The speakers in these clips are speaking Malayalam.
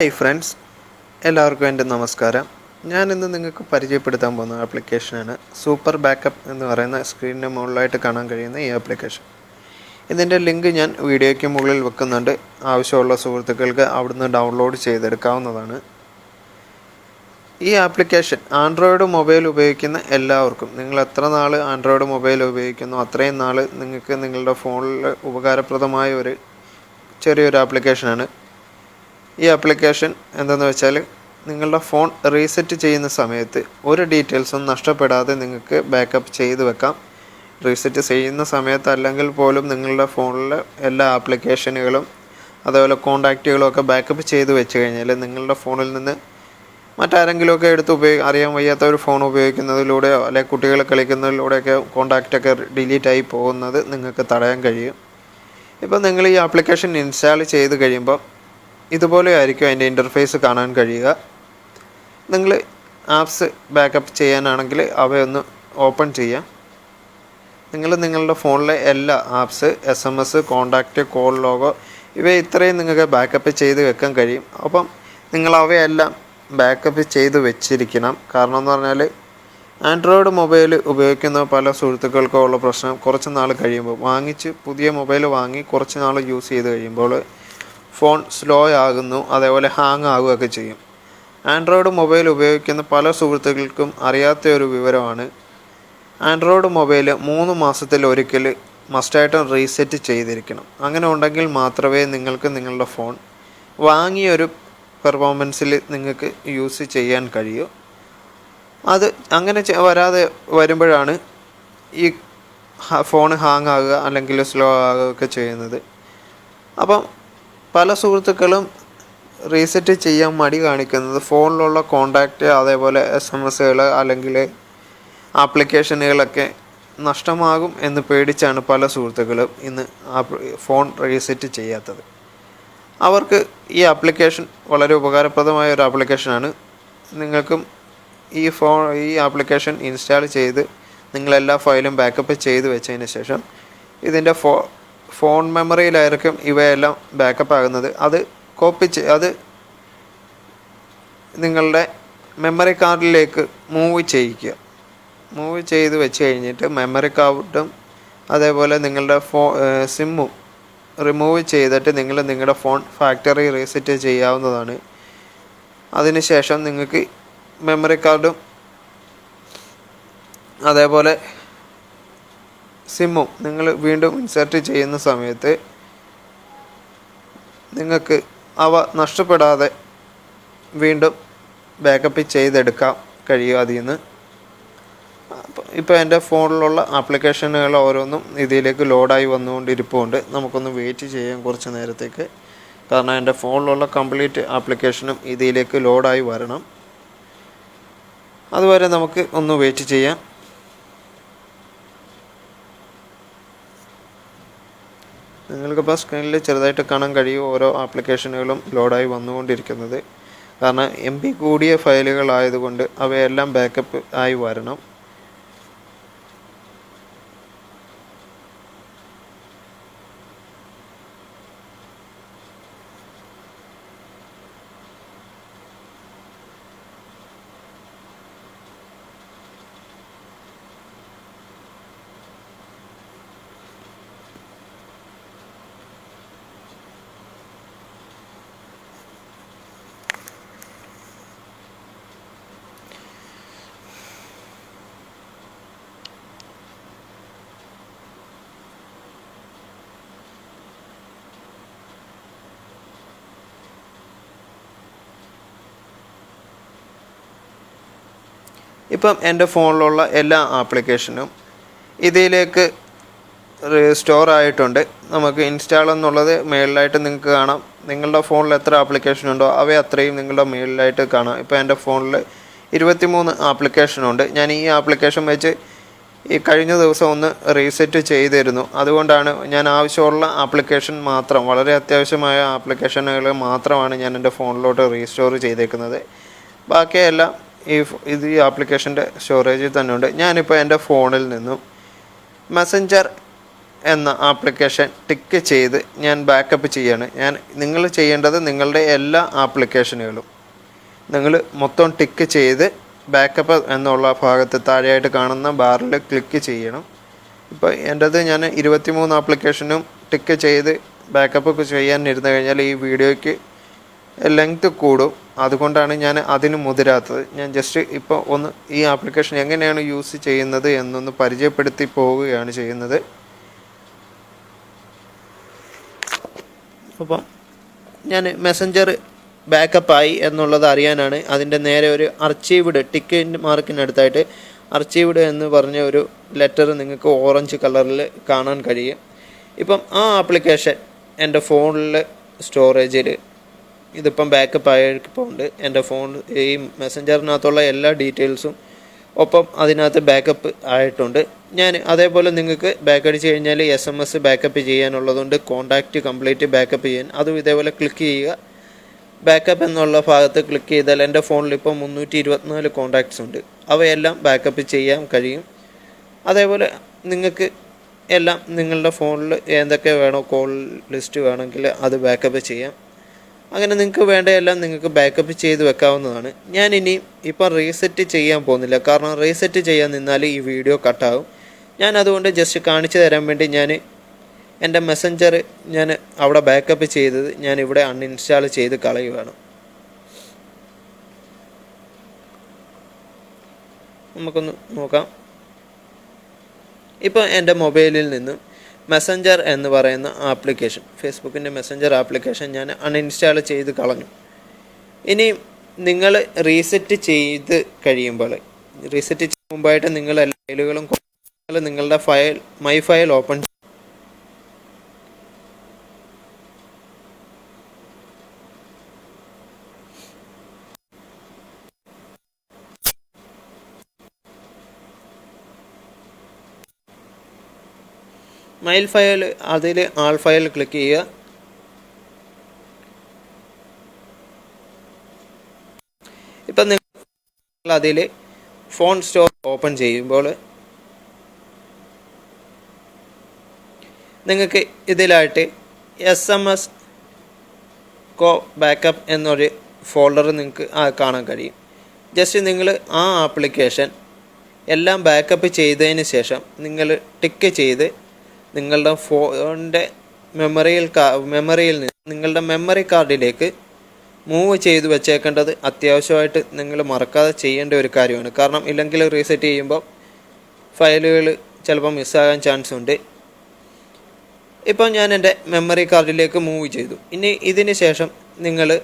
ഹായ് ഫ്രണ്ട്സ് എല്ലാവർക്കും എന്റെ നമസ്കാരം. ഞാൻ ഇന്ന് നിങ്ങൾക്ക് പരിചയപ്പെടുത്താൻ പോകുന്ന ആപ്ലിക്കേഷനാണ് സൂപ്പർ ബാക്കപ്പ് എന്ന് പറയുന്ന സ്ക്രീനിന് മുകളിലായിട്ട് കാണാൻ കഴിയുന്ന ഈ ആപ്ലിക്കേഷൻ ഇതിന്റെ ലിങ്ക് ഞാൻ വീഡിയോയ്ക്ക് മുകളിൽ വെക്കുന്നുണ്ട്. ആവശ്യമുള്ള സുഹൃത്തുക്കൾക്ക് അവിടുന്ന് ഡൗൺലോഡ് ചെയ്തെടുക്കാവുന്നതാണ്. ഈ ആപ്ലിക്കേഷൻ ആൻഡ്രോയിഡ് മൊബൈൽ ഉപയോഗിക്കുന്ന എല്ലാവർക്കും നിങ്ങൾ എത്ര നാൾ ആൻഡ്രോയിഡ് മൊബൈൽ ഉപയോഗിക്കുന്നു അത്രയും നാൾ നിങ്ങൾക്ക് നിങ്ങളുടെ ഫോണിൽ ഉപകാരപ്രദമായ ഒരു ചെറിയൊരു ആപ്ലിക്കേഷനാണ് ഈ ആപ്ലിക്കേഷൻ എന്തെന്ന് വെച്ചാൽ നിങ്ങളുടെ ഫോൺ റീസെറ്റ് ചെയ്യുന്ന സമയത്ത് ഒരു ഡീറ്റെയിൽസും നഷ്ടപ്പെടാതെ നിങ്ങൾക്ക് ബാക്കപ്പ് ചെയ്ത് വെക്കാം. റീസെറ്റ് ചെയ്യുന്ന സമയത്ത് അല്ലെങ്കിൽ പോലും നിങ്ങളുടെ ഫോണിലെ എല്ലാ ആപ്ലിക്കേഷനുകളും അതേപോലെ കോണ്ടാക്റ്റുകളും ഒക്കെ ബാക്കപ്പ് ചെയ്ത് വെച്ച് കഴിഞ്ഞാൽ നിങ്ങളുടെ ഫോണിൽ നിന്ന് മറ്റാരെങ്കിലുമൊക്കെ എടുത്ത് ഉപയോഗി അറിയാൻ വയ്യാത്ത ഒരു ഫോൺ ഉപയോഗിക്കുന്നതിലൂടെയോ അല്ലെങ്കിൽ കുട്ടികൾ കളിക്കുന്നതിലൂടെയൊക്കെ കോണ്ടാക്റ്റൊക്കെ ഡിലീറ്റായി പോകുന്നത് നിങ്ങൾക്ക് തടയാൻ കഴിയും. ഇപ്പോൾ നിങ്ങൾ ഈ ആപ്ലിക്കേഷൻ ഇൻസ്റ്റാൾ ചെയ്ത് കഴിയുമ്പോൾ ഇതുപോലെ ആയിരിക്കും അതിന്റെ ഇന്റർഫേസ് കാണാൻ കഴിയുക. നിങ്ങൾ ആപ്സ് ബാക്കപ്പ് ചെയ്യാനാണെങ്കിൽ അവയൊന്ന് ഓപ്പൺ ചെയ്യാം. നിങ്ങൾ നിങ്ങളുടെ ഫോണിലെ എല്ലാ apps S M S contact call log ഇവ ഇത്രയും നിങ്ങൾക്ക് ബാക്കപ്പ് ചെയ്ത് വെക്കാൻ കഴിയും. അപ്പം നിങ്ങൾ അവയെല്ലാം ബാക്കപ്പ് ചെയ്ത് വെച്ചിരിക്കണം. കാരണം എന്ന് പറഞ്ഞാൽ ആൻഡ്രോയിഡ് മൊബൈൽ ഉപയോഗിക്കുന്ന പല സുഹൃത്തുക്കൾക്കും ഉള്ള പ്രശ്നം കുറച്ച് നാൾ കഴിയുമ്പോൾ വാങ്ങിച്ച് പുതിയ മൊബൈൽ വാങ്ങി കുറച്ച് നാൾ യൂസ് ചെയ്ത് കഴിയുമ്പോൾ ഫോൺ സ്ലോ ആകുന്നു അതേപോലെ ഹാങ് ആകുകയൊക്കെ ചെയ്യും. ആൻഡ്രോയിഡ് മൊബൈൽ ഉപയോഗിക്കുന്ന പല സുഹൃത്തുക്കൾക്കും അറിയാത്ത ഒരു വിവരമാണ്. ആൻഡ്രോയിഡ് മൊബൈൽ മൂന്ന് മാസത്തിൽ ഒരിക്കൽ മസ്റ്റായിട്ടും റീസെറ്റ് ചെയ്തിരിക്കണം. അങ്ങനെ ഉണ്ടെങ്കിൽ മാത്രമേ നിങ്ങൾക്ക് നിങ്ങളുടെ ഫോൺ വാങ്ങിയൊരു പെർഫോമൻസിൽ നിങ്ങൾക്ക് യൂസ് ചെയ്യാൻ കഴിയൂ. അത് അങ്ങനെ വരാതെ വരുമ്പോഴാണ് ഈ ഫോൺ ഹാങ് ആകുക അല്ലെങ്കിൽ സ്ലോ ആകുകയൊക്കെ ചെയ്യുന്നത്. അപ്പം പല സുഹൃത്തുക്കളും റീസെറ്റ് ചെയ്യാൻ മടി കാണിക്കുന്നത് ഫോണിലുള്ള കോണ്ടാക്റ്റ് അതേപോലെ എസ് എം എസ്സുകൾ അല്ലെങ്കിൽ ആപ്ലിക്കേഷനുകളൊക്കെ നഷ്ടമാകും എന്ന് പേടിച്ചാണ് പല സുഹൃത്തുക്കളും ഇന്ന് ഫോൺ റീസെറ്റ് ചെയ്യാത്തത്. അവർക്ക് ഈ ആപ്ലിക്കേഷൻ വളരെ ഉപകാരപ്രദമായ ഒരു ആപ്ലിക്കേഷനാണ് നിങ്ങൾക്കും ഈ ഫോൺ ഈ ആപ്ലിക്കേഷൻ ഇൻസ്റ്റാൾ ചെയ്ത് നിങ്ങളെല്ലാ ഫയലും ബാക്കപ്പ് ചെയ്ത് വെച്ചതിന് ശേഷം ഇതിന്റെ ഫോ ഫോൺ മെമ്മറിയിലായിരിക്കും ഇവയെല്ലാം ബാക്കപ്പ് ആകുന്നത്. അത് കോപ്പി അത് നിങ്ങളുടെ മെമ്മറി കാർഡിലേക്ക് മൂവ് ചെയ്യിക്കുക. മൂവ് ചെയ്ത് വെച്ച് കഴിഞ്ഞിട്ട് മെമ്മറി കാർഡും അതേപോലെ നിങ്ങളുടെ ഫോ സിമ്മും റിമൂവ് ചെയ്തിട്ട് നിങ്ങൾ നിങ്ങളുടെ ഫോൺ ഫാക്ടറി റീസെറ്റ് ചെയ്യാവുന്നതാണ്. അതിനുശേഷം നിങ്ങൾക്ക് മെമ്മറി കാർഡും അതേപോലെ സിമ്മും നിങ്ങൾ വീണ്ടും ഇൻസേർട്ട് ചെയ്യുന്ന സമയത്ത് നിങ്ങൾക്ക് അവ നഷ്ടപ്പെടാതെ വീണ്ടും ബാക്കപ്പ് ചെയ്തെടുക്കാം കഴിയും അതിൽ നിന്ന്. ഇപ്പോൾ എന്റെ ഫോണിലുള്ള ആപ്ലിക്കേഷനുകൾ ഓരോന്നും ഇതിലേക്ക് ലോഡായി വന്നുകൊണ്ടിരിപ്പുണ്ട്. നമുക്കൊന്ന് വെയിറ്റ് ചെയ്യാം കുറച്ച് നേരത്തേക്ക്. കാരണം എന്റെ ഫോണിലുള്ള കംപ്ലീറ്റ് ആപ്ലിക്കേഷനും ഇതിലേക്ക് ലോഡായി വരണം. അതുവരെ നമുക്ക് ഒന്ന് വെയിറ്റ് ചെയ്യാം. നിങ്ങൾക്കിപ്പോൾ സ്ക്രീനിൽ ചെറുതായിട്ട് കാണാൻ കഴിയും ഓരോ ആപ്ലിക്കേഷനുകളും ലോഡായി വന്നുകൊണ്ടിരിക്കുന്നത്. കാരണം എം ബി കൂടിയ ഫയലുകളായതുകൊണ്ട് അവയെല്ലാം ബാക്കപ്പ് ആയി വരണം. ഇപ്പം എന്റെ ഫോണിലുള്ള എല്ലാ ആപ്ലിക്കേഷനും ഇതിലേക്ക് സ്റ്റോർ ആയിട്ടുണ്ട് നമുക്ക് ഇൻസ്റ്റാൾ എന്നുള്ളത് മേളിലായിട്ട് നിങ്ങൾക്ക് കാണാം. നിങ്ങളുടെ ഫോണിൽ എത്ര ആപ്ലിക്കേഷൻ ഉണ്ടോ അവ അത്രയും നിങ്ങളുടെ മേളിലായിട്ട് കാണാം. ഇപ്പോൾ എന്റെ ഫോണിൽ ഇരുപത്തിമൂന്ന് ആപ്ലിക്കേഷനുണ്ട് ഞാൻ ഈ ആപ്ലിക്കേഷൻ വെച്ച് ഈ കഴിഞ്ഞ ദിവസം ഒന്ന് റീസെറ്റ് ചെയ്തിരുന്നു. അതുകൊണ്ടാണ് ഞാൻ ആവശ്യമുള്ള ആപ്ലിക്കേഷൻ മാത്രം വളരെ അത്യാവശ്യമായ ആപ്ലിക്കേഷനുകൾ മാത്രമാണ് ഞാൻ എന്റെ ഫോണിലോട്ട് റീസ്റ്റോർ ചെയ്തേക്കുന്നത്. ബാക്കിയെല്ലാം ഈ ഇത് ഈ ആപ്ലിക്കേഷന്റെ സ്റ്റോറേജിൽ തന്നെ ഉണ്ട്. ഞാനിപ്പോൾ എന്റെ ഫോണിൽ നിന്നും മെസ്സഞ്ചർ എന്ന ആപ്ലിക്കേഷൻ ടിക്ക് ചെയ്ത് ഞാൻ ബാക്കപ്പ് ചെയ്യാണ്. ഞാൻ നിങ്ങൾ ചെയ്യേണ്ടത് നിങ്ങളുടെ എല്ലാ ആപ്ലിക്കേഷനുകളും നിങ്ങൾ മൊത്തം ടിക്ക് ചെയ്ത് ബാക്കപ്പ് എന്നുള്ള ഭാഗത്ത് താഴെയായിട്ട് കാണുന്ന ബാറിൽ ക്ലിക്ക് ചെയ്യണം. ഇപ്പോൾ എന്റെത് ഞാൻ ഇരുപത്തിമൂന്ന് ആപ്ലിക്കേഷനും ടിക്ക് ചെയ്ത് ബാക്കപ്പ് ചെയ്യാൻ ഇരുന്ന് കഴിഞ്ഞാൽ ഈ വീഡിയോയ്ക്ക് ലെങ്ത് കൂടും. അതുകൊണ്ടാണ് ഞാൻ അതിന് മുതിരാത്തത്. ഞാൻ ജസ്റ്റ് ഇപ്പോൾ ഒന്ന് ഈ ആപ്ലിക്കേഷൻ എങ്ങനെയാണ് യൂസ് ചെയ്യുന്നത് എന്നൊന്ന് പരിചയപ്പെടുത്തി പോവുകയാണ് ചെയ്യുന്നത്. അപ്പം ഞാൻ മെസ്സഞ്ചർ ബാക്കപ്പായി എന്നുള്ളത് അറിയാനാണ് അതിന്റെ നേരെ ഒരു അർച്ചീവ്ഡ് ടിക്കറ്റ് മാർക്കിനടുത്തായിട്ട് അർച്ചീവ്ഡ് എന്ന് പറഞ്ഞ ഒരു ലെറ്റർ നിങ്ങൾക്ക് ഓറഞ്ച് കളറിൽ കാണാൻ കഴിയും. ഇപ്പം ആ ആപ്ലിക്കേഷൻ എന്റെ ഫോണിൽ സ്റ്റോറേജിൽ ഇതിപ്പം ബാക്കപ്പ് ആയിട്ടുണ്ട് എന്റെ ഫോൺ ഈ മെസ്സഞ്ചറിനകത്തുള്ള എല്ലാ ഡീറ്റെയിൽസും ഒപ്പം അതിനകത്ത് ബാക്കപ്പ് ആയിട്ടുണ്ട്. ഞാൻ അതേപോലെ നിങ്ങൾക്ക് ബാക്ക് അടിച്ച് കഴിഞ്ഞാൽ എസ് എം എസ് ബാക്കപ്പ് ചെയ്യാനുള്ളതുകൊണ്ട് കോൺടാക്റ്റ് കംപ്ലീറ്റ് ബാക്കപ്പ് ചെയ്യാൻ. അതും ഇതേപോലെ ക്ലിക്ക് ചെയ്യുക. ബാക്കപ്പ് എന്നുള്ള ഭാഗത്ത് ക്ലിക്ക് ചെയ്താൽ എന്റെ ഫോണിൽ ഇപ്പോൾ മുന്നൂറ്റി ഇരുപത്തിനാല് കോൺടാക്ട്സ് ഉണ്ട്. അവയെല്ലാം ബാക്കപ്പ് ചെയ്യാൻ കഴിയും. അതേപോലെ നിങ്ങൾക്ക് എല്ലാം നിങ്ങളുടെ ഫോണിൽ എന്തൊക്കെ വേണോ കോൾ ലിസ്റ്റ് വേണമെങ്കിൽ അത് ബാക്കപ്പ് ചെയ്യാം. അങ്ങനെ നിങ്ങൾക്ക് വേണ്ട എല്ലാം നിങ്ങൾക്ക് ബാക്കപ്പ് ചെയ്ത് വെക്കാവുന്നതാണ്. ഞാൻ ഇനി ഇപ്പം റീസെറ്റ് ചെയ്യാൻ പോകുന്നില്ല. കാരണം റീസെറ്റ് ചെയ്യാൻ നിന്നാൽ ഈ വീഡിയോ കട്ടാവും ഞാൻ അതുകൊണ്ട് ജസ്റ്റ് കാണിച്ചു തരാൻ വേണ്ടി ഞാൻ എന്റെ മെസ്സഞ്ചർ ഞാൻ അവിടെ ബാക്കപ്പ് ചെയ്തത് ഞാൻ ഇവിടെ അൺഇൻസ്റ്റാൾ ചെയ്ത് കളയുകയാണ് നമുക്കൊന്ന് നോക്കാം. ഇപ്പോൾ എന്റെ മൊബൈലിൽ നിന്നും മെസ്സഞ്ചർ എന്ന് പറയുന്ന ആപ്ലിക്കേഷൻ ഫേസ്ബുക്കിന്റെ മെസ്സഞ്ചർ ആപ്ലിക്കേഷൻ ഞാൻ അൺഇൻസ്റ്റാൾ ചെയ്ത് കളഞ്ഞു. ഇനി നിങ്ങൾ റീസെറ്റ് ചെയ്ത് കഴിയുമ്പോൾ റീസെറ്റ് മുമ്പായിട്ട് നിങ്ങൾ എല്ലാ ഫയലുകളും നിങ്ങളുടെ file my file open my file അതിൽ ആൾ ഫയൽ ക്ലിക്ക് ചെയ്യുക. ഇപ്പം നിങ്ങൾ അതിൽ ഫോൺ സ്റ്റോർ ഓപ്പൺ ചെയ്യുമ്പോൾ നിങ്ങൾക്ക് ഇതിലായിട്ട് S M S co backup എന്നൊരു ഫോൾഡർ നിങ്ങൾക്ക് കാണാൻ കഴിയും. ജസ്റ്റ് നിങ്ങൾ ആ ആപ്ലിക്കേഷൻ എല്ലാം ബാക്കപ്പ് ചെയ്തതിന് ശേഷം നിങ്ങൾ ടിക്ക് ചെയ്ത് നിങ്ങളുടെ ഫോണിന്റെ മെമ്മറിയിൽ മെമ്മറിയിൽ നിന്ന് നിങ്ങളുടെ മെമ്മറി കാർഡിലേക്ക് മൂവ് ചെയ്ത് വെച്ചേക്കേണ്ടത് അത്യാവശ്യമായിട്ട് നിങ്ങൾ മറക്കാതെ ചെയ്യേണ്ട ഒരു കാര്യമാണ്. കാരണം ഇല്ലെങ്കിൽ റീസെറ്റ് ചെയ്യുമ്പോൾ ഫയലുകൾ ചിലപ്പോൾ മിസ്സാകാൻ ചാൻസ് ഉണ്ട്. ഇപ്പോൾ ഞാൻ എന്റെ മെമ്മറി കാർഡിലേക്ക് മൂവ് ചെയ്തു. ഇനി ഇതിന് ശേഷം നിങ്ങൾ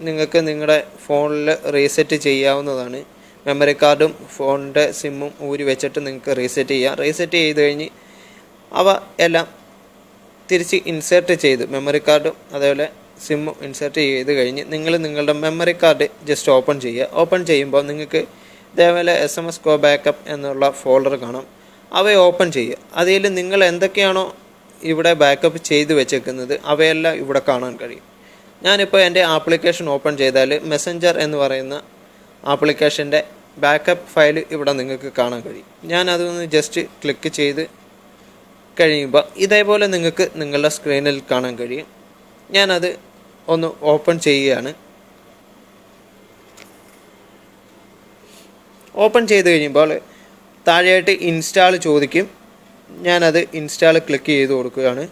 നിങ്ങൾക്ക് നിങ്ങളുടെ ഫോണിൽ റീസെറ്റ് ചെയ്യാവുന്നതാണ്. മെമ്മറി കാർഡും ഫോണിന്റെ സിമ്മും ഊരി വെച്ചിട്ട് നിങ്ങൾക്ക് റീസെറ്റ് ചെയ്യാം. റീസെറ്റ് ചെയ്ത് കഴിഞ്ഞ് അവ എല്ലാം തിരിച്ച് ഇൻസേർട്ട് ചെയ്ത് മെമ്മറി കാർഡും അതേപോലെ സിമ്മും ഇൻസേർട്ട് ചെയ്ത് കഴിഞ്ഞ് നിങ്ങൾ നിങ്ങളുടെ മെമ്മറി കാർഡ് ജസ്റ്റ് ഓപ്പൺ ചെയ്യുക. ഓപ്പൺ ചെയ്യുമ്പോൾ നിങ്ങൾക്ക് ഇതേപോലെ S M S co backup എന്നുള്ള ഫോൾഡർ കാണാം. അവയെ ഓപ്പൺ ചെയ്യുക. അതിൽ നിങ്ങൾ എന്തൊക്കെയാണോ ഇവിടെ ബാക്കപ്പ് ചെയ്ത് വെച്ചേക്കുന്നത് അവയെല്ലാം ഇവിടെ കാണാൻ കഴിയും. ഞാനിപ്പോൾ എന്റെ ആപ്ലിക്കേഷൻ ഓപ്പൺ ചെയ്താൽ മെസ്സഞ്ചർ എന്ന് പറയുന്ന ആപ്ലിക്കേഷന്റെ ബാക്കപ്പ് ഫയൽ ഇവിടെ നിങ്ങൾക്ക് കാണാൻ കഴിയും. ഞാൻ അതൊന്ന് ജസ്റ്റ് ക്ലിക്ക് ചെയ്ത് കഴിയുമ്പോൾ ഇതേപോലെ നിങ്ങൾക്ക് നിങ്ങളുടെ സ്ക്രീനിൽ കാണാൻ കഴിയും. ഞാനത് ഒന്ന് ഓപ്പൺ ചെയ്യുകയാണ്. ഓപ്പൺ ചെയ്ത് കഴിയുമ്പോൾ താഴെയായിട്ട് ഇൻസ്റ്റാൾ ചോദിക്കും. ഞാനത് ഇൻസ്റ്റാൾ ക്ലിക്ക് ചെയ്ത് കൊടുക്കുകയാണ്.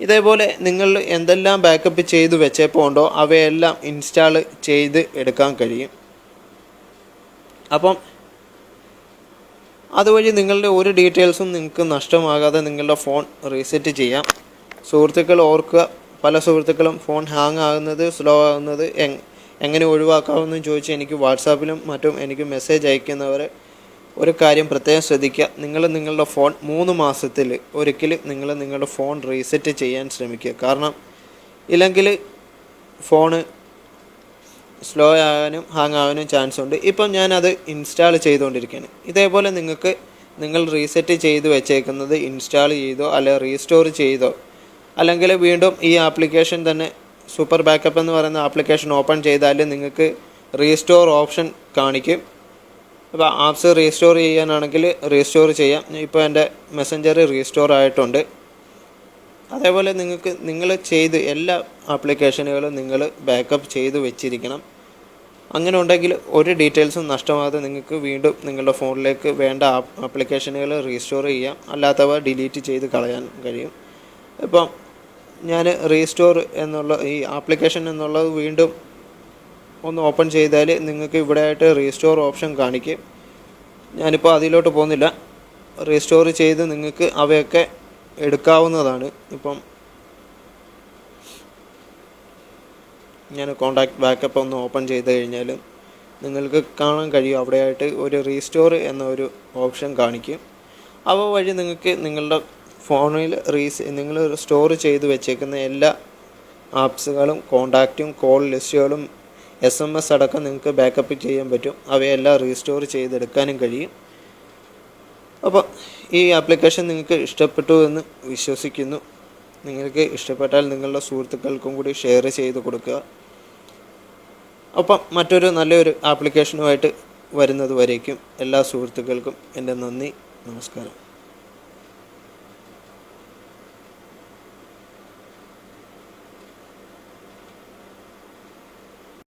ഇതേപോലെ നിങ്ങൾ എന്തെല്ലാം ബാക്കപ്പ് ചെയ്ത് വെച്ചപ്പോൾ ഉണ്ടോ അവയെല്ലാം ഇൻസ്റ്റാൾ ചെയ്ത് എടുക്കാൻ കഴിയും. അപ്പം അതുവഴി നിങ്ങളുടെ ഒരു ഡീറ്റെയിൽസും നിങ്ങൾക്ക് നഷ്ടമാകാതെ നിങ്ങളുടെ ഫോൺ റീസെറ്റ് ചെയ്യാം. സുഹൃത്തുക്കൾ ഓർക്കുക പല സുഹൃത്തുക്കളും ഫോൺ ഹാങ് ആകുന്നത് സ്ലോ ആകുന്നത് എങ് എങ്ങനെ ഒഴിവാക്കാമെന്നും ചോദിച്ച് എനിക്ക് വാട്സാപ്പിലും മറ്റും എനിക്ക് മെസ്സേജ് അയക്കുന്നവർ ഒരു കാര്യം പ്രത്യേകം ശ്രദ്ധിക്കുക. നിങ്ങൾ നിങ്ങളുടെ ഫോൺ മൂന്ന് മാസത്തിൽ ഒരിക്കൽ നിങ്ങൾ നിങ്ങളുടെ ഫോൺ റീസെറ്റ് ചെയ്യാൻ ശ്രമിക്കുക. കാരണം ഇല്ലെങ്കിൽ ഫോണ് സ്ലോ ആകാനും ഹാങ് ആകാനും ചാൻസ് ഉണ്ട്. ഇപ്പം ഞാനത് ഇൻസ്റ്റാൾ ചെയ്തുകൊണ്ടിരിക്കുകയാണ്. ഇതേപോലെ നിങ്ങൾക്ക് നിങ്ങൾ റീസെറ്റ് ചെയ്ത് വെച്ചേക്കുന്നത് ഇൻസ്റ്റാൾ ചെയ്തോ അല്ലെ റീസ്റ്റോർ ചെയ്തോ അല്ലെങ്കിൽ വീണ്ടും ഈ ആപ്ലിക്കേഷൻ തന്നെ സൂപ്പർ ബാക്കപ്പ് എന്ന് പറയുന്ന ആപ്ലിക്കേഷൻ ഓപ്പൺ ചെയ്താൽ നിങ്ങൾക്ക് റീസ്റ്റോർ ഓപ്ഷൻ കാണിക്കും. അപ്പോൾ ആപ്സ് റീസ്റ്റോർ ചെയ്യാനാണെങ്കിൽ റീസ്റ്റോർ ചെയ്യാം. ഇപ്പോൾ എന്റെ മെസ്സഞ്ചർ റീസ്റ്റോർ ആയിട്ടുണ്ട്. അതേപോലെ നിങ്ങൾക്ക് നിങ്ങൾ ചെയ്ത് എല്ലാ ആപ്ലിക്കേഷനുകളും നിങ്ങൾ ബാക്കപ്പ് ചെയ്ത് വെച്ചിരിക്കണം. അങ്ങനെ ഉണ്ടെങ്കിൽ ഒരു ഡീറ്റെയിൽസും നഷ്ടമാകാതെ നിങ്ങൾക്ക് വീണ്ടും നിങ്ങളുടെ ഫോണിലേക്ക് വേണ്ട ആപ്ലിക്കേഷനുകൾ റീസ്റ്റോർ ചെയ്യാം. അല്ലാത്തവ ഡിലീറ്റ് ചെയ്ത് കളയാൻ കഴിയും. ഇപ്പം ഞാൻ റീസ്റ്റോർ എന്നുള്ള ഈ ആപ്ലിക്കേഷൻ എന്നുള്ളത് വീണ്ടും ഒന്ന് ഓപ്പൺ ചെയ്താൽ നിങ്ങൾക്ക് ഇവിടെ ആയിട്ട് റീസ്റ്റോർ ഓപ്ഷൻ കാണിക്കും. ഞാനിപ്പോൾ അതിലോട്ട് പോകുന്നില്ല. റീസ്റ്റോർ ചെയ്ത് നിങ്ങൾക്ക് അവയൊക്കെ എടുക്കാവുന്നതാണ്. ഇപ്പം ഞാൻ കോണ്ടാക്ട് ബാക്കപ്പ് ഒന്ന് ഓപ്പൺ ചെയ്ത് കഴിഞ്ഞാൽ നിങ്ങൾക്ക് കാണാൻ കഴിയും. അവിടെയായിട്ട് ഒരു റീസ്റ്റോർ എന്നൊരു ഓപ്ഷൻ കാണിക്കും. അവ വഴി നിങ്ങൾക്ക് നിങ്ങളുടെ ഫോണിൽ റീസ് നിങ്ങൾ സ്റ്റോർ ചെയ്ത് വെച്ചേക്കുന്ന എല്ലാ ആപ്സുകളും കോണ്ടാക്റ്റും കോൾ ലിസ്റ്റുകളും എസ് എം എസ് അടക്കം നിങ്ങൾക്ക് ബാക്കപ്പ് ചെയ്യാൻ പറ്റും. അവയെല്ലാം റീസ്റ്റോർ ചെയ്തെടുക്കാനും കഴിയും. അപ്പോൾ ഈ ആപ്ലിക്കേഷൻ നിങ്ങൾക്ക് ഇഷ്ടപ്പെട്ടു എന്ന് വിശ്വസിക്കുന്നു. നിങ്ങൾക്ക് ഇഷ്ടപ്പെട്ടാൽ നിങ്ങളുടെ സുഹൃത്തുക്കൾക്കും കൂടി ഷെയർ ചെയ്ത് കൊടുക്കുക. ഒപ്പം മറ്റൊരു നല്ലൊരു ആപ്ലിക്കേഷനുമായിട്ട് വരുന്നത് വരേക്കും. എല്ലാ സുഹൃത്തുക്കൾക്കും എന്റെ നന്ദി നമസ്കാരം.